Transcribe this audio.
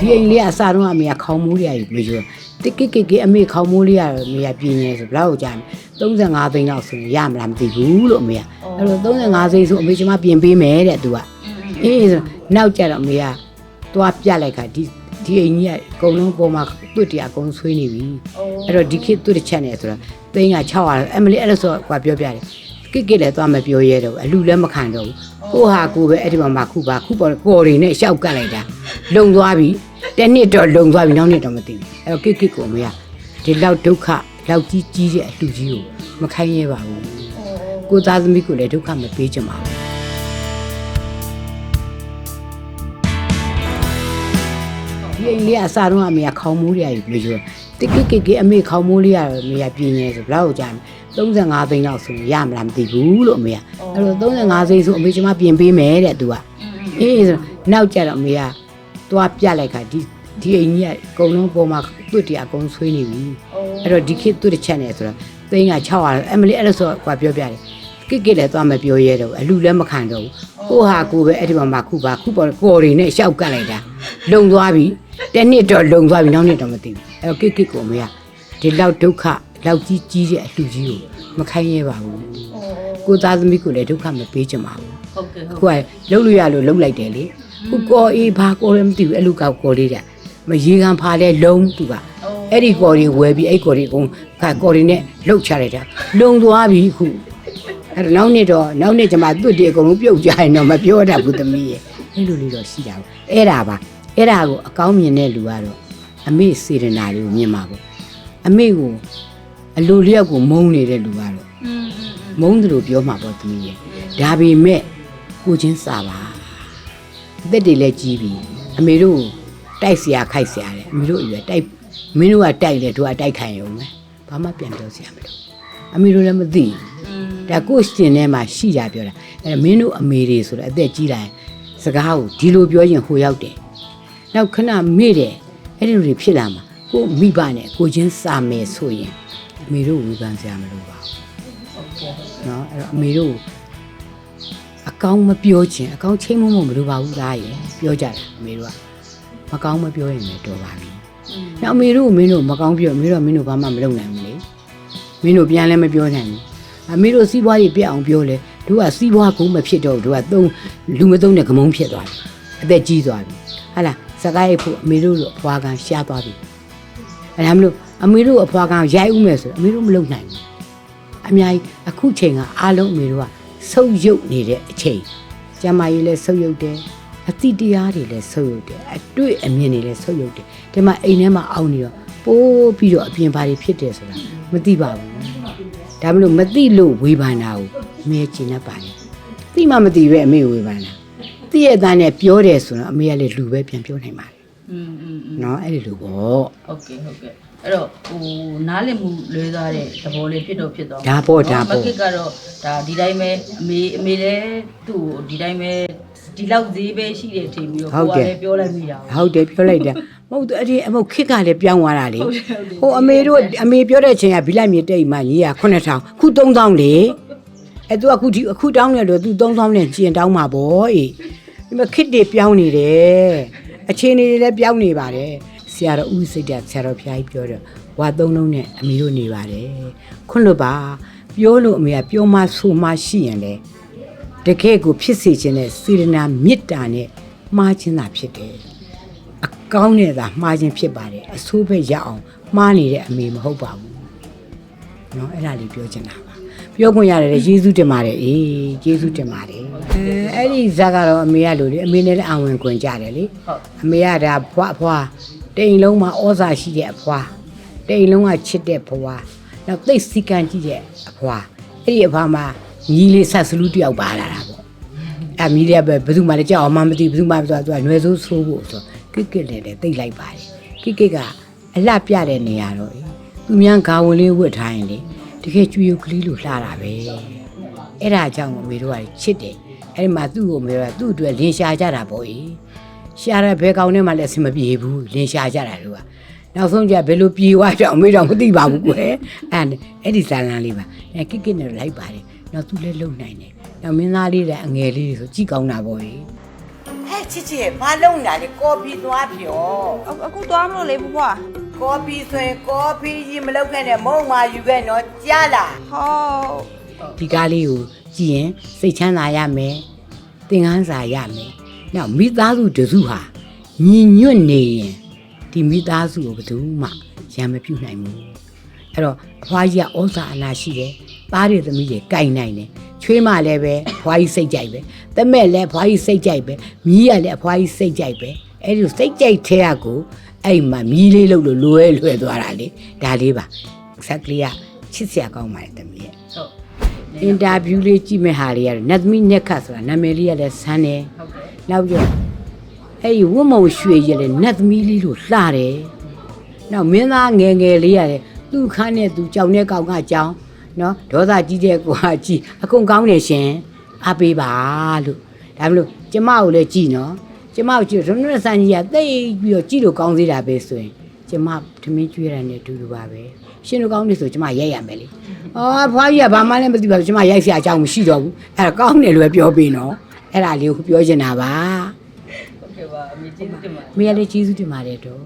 ဒီအိမ်လေးကအစားတော့အမေကခေါင်းမိုးလေးရယူပြီးဆိုတိကိကိကိအမေခေါင်းမိုးလေးရတော့အမေကပြင်းနေဆိုဘလောက်ကိုကြာမလဲ35သိန်းလောက်ဆိုရင်ရမလားမသိဘူးလို့အမေကအဲ့လို35သိန်းဆိုအမေကျမပြင်ပေးမယ်တဲ့သူကအေးဆိုနောက်ကြတော့အမေကသွားပြလိုက်ခါဒီဒီအိမ်ကြီးကအကုန်လုံးပေါ်မှာတွတ်တရအကုန်ဆွေးနေပြီအဲ့တော့ဒီခေတ်တွတ်တစ်ချက်နေဆိုတော့သိန်းက600အမလီအဲ့လိုဆိုကွာပြောပြတယ် ကိကိလည်းသွားမပြောရဲတော့ဘူးအလူလည်းမခံတော့ဘူးကိုဟာကိုပဲအဲ့ဒီမှာမှခုပါခုပေါ်ကော်တွေနဲ့ရှောက်ကတ်လိုက်တာလုံသွားပြီတစ်နှစ်တော့လုံသွားပြီနောက်နှစ်တော့မသိဘူးအဲ့တော့ကိကိကိုအမေကဒီလောက်ဒုက္ခလောက်ကြီးကြီးတဲ့အလှကြီးကိုမခိုင်းရဲပါဘူးကိုသားသမီးကိုလည်းဒုက္ခမပေးချင်ပါဘူးဒီအိမ်လေးကအစားတော့အမေကခေါင်းမိုးလေးရယူပြီးဆို တိကိကိကိအမေခေါင်းမိုးလေးရတော့အမေကပြင်းနေဆိုဘလောက်ကိုကြာမလဲ35သိန်းလောက်ဆိုရင်ရမလားမသိဘူးလို့အမေကအဲ့လို35သိန်းဆိုအမေကျမပြင်ပေးမယ်တဲ့သူကအေးဆိုနောက်ကြတော့အမေကသွားပြလိုက်ခါဒီဒီအိမ်ကြီးကအကုန်လုံးပေါ်မှာတွတ်တရအကုန်ဆွေးနေပြီအဲ့တော့ဒီခေတ်တွတ်တစ်ချက်နေဆိုတော့သိန်းက600အမလီအဲ့လိုဆိုကွာပြောပြတယ်ကိကိလည်းသွားမပြောရဲတော့ဘူးအလူလည်းမခံတော့ဘူးကိုဟာကိုပဲအဲ့ဒီမှာမှခုပါခုပေါ်ကော်တွေနဲ့ရှောက်ကတ်လိုက်တာလုံသွားပြီ တစ်နှစ်တော့လုံသွားပြီနောက်နှစ်တော့မသိဘူးအဲ့တော့ကိကိကိုအမေကဒီလောက်ဒုက္ခလောက်ကြီးကြီးတဲ့အလှကြီးကိုမခိုင်းရဲပါဘူးကိုသားသမီးကိုလည်းဒုက္ခမပေးချင်ပါဘူးဟုတ်ကဲ့ဟုတ်ကိုကလှုပ်လို့ရလို့လှုပ်လိုက်တယ်လေခုကော်အေးဘာကော်လည်းမသိဘူးအဲ့လိုကောက်ကော်လေးတာမရေကန်ဖာလဲလုံးသူကအဲ့ဒီကော်တွေဝယ်ပြီးအဲ့ကော်တွေအကုန်ကကော်တွေနဲ့လှုပ်ချလိုက်တာလုံသွားပြီခုအဲ့တော့နောက်နေ့တော့နောက်နေ့ကျမတွတ်တွေအကုန်လုံးပြုတ်ကြရင်တော့မပြောတတ်ဘူးသမီးရဲ့အဲ့လိုလေးတော့ရှိတာဘူးအဲ့ဒါပါ အဲ့ဒါကိုအကောင်းမြင်တဲ့လူကတော့အမေစေရနာတွေကိုမြင်ပါဘူးအမေကိုအလိုလျောက်ကိုမုန်းနေတဲ့လူကတော့ อืม မုန်းတယ်လို့ပြောမှာပေါ့သမီးရဲ့ဒါပေမဲ့ကိုချင်းစာပါအသက်တွေလည်းကြီးပြီအမေတို့တိုက်เสียခိုက်เสียတယ်အမေတို့အရွယ်တိုက်မင်းတို့ကတိုက်လေတို့ကတိုက်ခိုင်ရုံပဲဘာမှပြန်ပြောเสียမလို့အမေတို့လည်းမသိ อืม ဒါကိုရှင်ထဲမှာရှိကြပြောတာအဲမင်းတို့အမေတွေဆိုတော့အသက်ကြီးလာရင်စကားကိုဒီလိုပြောရင်ဟိုရောက်တယ် နောက်ခဏမေ့တယ်အဲ့ဒီလိုတွေဖြစ်လာမှာကိုမိဘနဲ့ကိုချင်းစာမယ်ဆိုရင်အမေတို့ဝေဖန်စရာမလိုပါဘူးဟုတ်ကဲ့ဟုတ်ကဲ့နော်အဲ့တော့အမေတို့အကောင်းမပြောခြင်းအကောင်းချိန်မမမလိုပါဘူးသားရဲ့ပြောကြတာအမေတို့ကမကောင်းမပြောရင်လည်းတော်ပါပြီอืมနောက်အမေတို့ကိုမင်းတို့မကောင်းပြောအမေတို့ကမင်းတို့ဘာမှမလုပ်နိုင်ဘူးလေမင်းတို့ပြန်လည်းမပြောနိုင်ဘူးအမေတို့စီးပွားရေးပြက်အောင်ပြောလေတို့ကစီးပွားကုန်းမဖြစ်တော့ဘူးတို့ကသုံးလူမသုံးတဲ့ဂမုံဖြစ်သွားပြီအသက်ကြီးသွားပြီဟာလား စကားရိပ်ဖို့အမေတို့လိုအဖွာကရှားသွားပြီအဲ့ဒါမလို့အမေတို့အဖွာကရိုက်ဦးမယ်ဆိုတော့အမေတို့မလုပ်နိုင်ဘူးအများကြီးအခုချိန်ကအားလုံးအမေတို့ကဆုပ်ယုပ်နေတဲ့အချိန်ကျမကြီးလည်းဆုပ်ယုပ်တယ်အတိတရားတွေလည်းဆုပ်ယုပ်တယ်အတွေ့အမြင်တွေလည်းဆုပ်ယုပ်တယ်ဒီမှာအိမ်ထဲမှာအောင်းနေတော့ပိုးပြီးတော့အပြင်ဘာတွေဖြစ်တယ်ဆိုတာမသိပါဘူးဒါမလို့မသိလို့ဝေဖန်တာကိုအမေကျင်တတ်ပါတယ်သိမှမသိပဲအမေဝေဖန်တာ သိရတဲ့နဲ့ပြောတယ်ဆိုတော့အမေကလည်းလူပဲပြန်ပြောနိုင်ပါတယ် อืมอืมอืม နော်အဲ့ဒီလိုပေါ့ ဟုတ်ကဲ့ဟုတ်ကဲ့အဲ့တော့ဟိုနားလည်မှုလွဲသွားတဲ့သဘောလေးဖြစ်တော့ဖြစ်တော့ ဒါပေါ့ဒါပေါ့ မခစ်ကတော့ဒါဒီတိုင်းပဲအမေအမေလည်းသူ့ကိုဒီတိုင်းပဲဒီလောက်ဈေးပဲရှိတယ်ထင်ပြီးတော့ကိုကလည်းပြောလိုက်မိတာပေါ့ ဟုတ်တယ်ပြောလိုက်တာမဟုတ်ဘူးအဲ့ဒီအမဟုတ်ခစ်ကလည်းပြောင်းသွားတာလေ ဟုတ်တယ်ဟုတ်တယ် ဟိုအမေတို့အမေပြောတဲ့အချိန်ကဘီလိုက်မြေတိတ်မှညီရ9000ခု3000လေအဲ့သူအခုဒီအခုတောင်းနေတော့သူ3000နဲ့ကျင်တောင်းမှာပေါ့အေး ဒီမှာခစ်တွေပြောင်းနေတယ်အခြေအနေတွေလည်းပြောင်းနေပါတယ်ဆရာတော်ဦးစိတ်တဆရာတော်ဖျားကြီးပြောတယ်ဝါသုံးလုံးနဲ့အမေတို့နေပါတယ်ခွန်းလို့ပါပြောလို့အမေကပြောမှဆိုမှရှိရင်လေတကယ့်ကိုဖြစ်စေခြင်းနဲ့စေရနာမေတ္တာနဲ့မှားခြင်းသာဖြစ်တယ် အကောင်းနဲ့သာမှားခြင်းဖြစ်ပါတယ်အဆိုးဘက်ရအောင်မှားနေတဲ့အမေမဟုတ်ပါဘူးเนาะအဲ့ဒါလေးပြောချင်တာ ပါပြောခွင့်ရတယ်လေယေရှုတင်ပါတယ်အေးယေရှုတင်ပါတယ်အဲအဲ့ဒီဇာတ်ကတော့အမေကလို့လေအမေနဲ့လည်းအဝင်ခွင်ကြတယ်လေဟုတ်အမေကဒါဖွားဖွားတိမ်လုံးမှာဩဇာရှိတဲ့အဖွားတိမ်လုံးကချစ်တဲ့ဖွားနောက်သိပ်စီကံကြည့်တဲ့အဖွားအဲ့ဒီအဖွားမှာညီလေးဆက်စလူးတယောက်ပါလာတာပေါ့အမီးလည်းပဲဘယ်သူမှလည်းကြောက်အောင်မမသိဘယ်သူမှမဆိုသူကຫນွယ်ဆိုးဆိုးဖို့ဆိုကိကိလည်းလည်းတိတ်လိုက်ပါတယ်ကိကိကအလှပြတဲ့နေရာတော့သူများဂါဝင်လေးဝတ်ထားရင်လေ တကယ်ကျွေးရုပ်ကလေးလိုလှတာပဲအဲ့ဒါကြောင့်အမေတို့ကချစ်တယ်အဲ့ဒီမှာသူ့ကိုမေကသူ့အတွက်လင်းရှာကြတာပေါ့အေးရှာရဘဲကောင်နဲ့မှလည်းအဆင်မပြေဘူးလင်းရှာကြတာတို့ကနောက်ဆုံးကျဘယ်လိုပြေသွားကြအောင်မေတော့မသိပါဘူးကွယ်အဲ့အဲ့ဒီဇာလန်လေးပါအဲကိကိနဲ့လိုက်ပါတယ်နောက်သူလည်းလုံနိုင်တယ်နောက်မင်းသားလေးလည်းအငယ်လေးတွေဆိုကြည့်ကောင်းတာပေါ့လေဟဲ့ချစ်ချစ်ဘာလုံးတာလဲကော်ဖီသွားပြောအခုသွားမလို့လေဖွား ကော်ဖီဆိုရင်ကော်ဖီကြီးမလုပ်ခဲ့နဲ့မုံမာယူခဲ့နော်ကြားလားဟောဒီကားလေးကိုကြည့်ရင်စိတ်ချမ်းသာရမယ်သင်ခန်းစာရမယ်နောက်မိသားစုတစုဟာညီညွတ်နေရင်ဒီမိသားစုကိုဘယ်သူမှရံမပြုတ်နိုင်ဘူးအဲ့တော့အဖွားကြီးကဩဇာအနာရှိတယ်သားတွေသမီးတွေကြိုင်နိုင်တယ်ချွေးမလည်းပဲအဖွားကြီးစိတ်ကြိုက်ပဲတမက်လည်းအဖွားကြီးစိတ်ကြိုက်ပဲမြီးကလည်းအဖွားကြီးစိတ်ကြိုက်ပဲအဲ့ဒီစိတ်ကြိုက်တဲ့ကကို အဲ့မှာမြီးလေးလို့လို့လွဲလွဲသွားတာလေဒါလေးပါဆက်ကလေးကချစ်စရာကောင်းပါတယ်သမီးရဲ့ဟုတ်အင်တာဗျူးလေးကြည့်မဲ့ဟာလေးရတယ်နတ်သမီးနက်ခတ်ဆိုတာနာမည်လေးကလည်းဆန်းတယ်ဟုတ်ကဲ့နောက်ပြီးတော့အဲ့ဒီဝတ်မုံရွှေရည်လည်းနတ်သမီးလေးလို့လှတယ်နောက်မင်းသားငယ်ငယ်လေးရတယ်သူ့ခန်းနဲ့သူကြောင်တဲ့ကောင်ကကြောင်နော်ဒေါသကြီးတဲ့ကွာကြီးအကုန်ကောင်းတယ်ရှင်အားပေးပါလို့ဒါမလို့ကျမကိုလည်းကြည်နော် ကျမကိုကြည့်ရုံးရဆန်ကြီးကတိတ်ပြီးတော့ကြည့်လို့ကောင်းသေးတာပဲဆိုရင်ကျမထမင်းကျွေးရတဲ့တူတူပါပဲရှင်တို့ကောင်းနေဆိုကျမရိုက်ရမယ်လေအော်ဖွားကြီးကဘာမှလည်းမသိပါဘူးကျမရိုက်စရာအကြောင်းမရှိတော့ဘူးအဲ့ဒါကောင်းတယ်လို့ပဲပြောပေးနော်အဲ့ဒါလေးကိုပြောချင်တာပါဟုတ်ကဲ့ပါအမေကျေးဇူးတင်ပါတယ်မေရလေးကျေးဇူးတင်ပါတယ်တော့